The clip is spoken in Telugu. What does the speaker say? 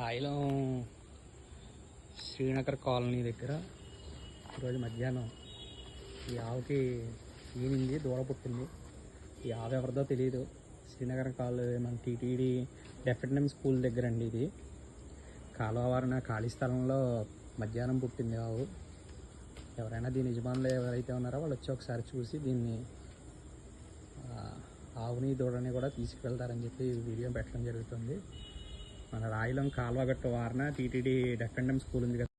రాయలం శ్రీనగర్ కాలనీ దగ్గర ఈరోజు మధ్యాహ్నం. ఈ ఆవుకి ఈనింది దూడ పుట్టింది. ఈ ఆవు ఎవరిదో తెలియదు శ్రీనగర్ కాలనీ మన టీటీడీ డెఫినెమ్ స్కూల్ దగ్గర అండి ఇది. కాలువవారిన ఖాళీ స్థలంలో మధ్యాహ్నం పుట్టింది ఆవు. ఎవరైనా దీని యజమానులు ఎవరైతే ఉన్నారో వాళ్ళు వచ్చి ఒకసారి చూసి దీన్ని ఆవుని దూడని కూడా తీసుకువెళ్తారని చెప్పి వీడియో పెట్టడం జరుగుతుంది. మన రాయలం కాల్వగట్టు వారిన టీటీడీ డెఫెండమ్ స్కూల్ ఉంది కదా.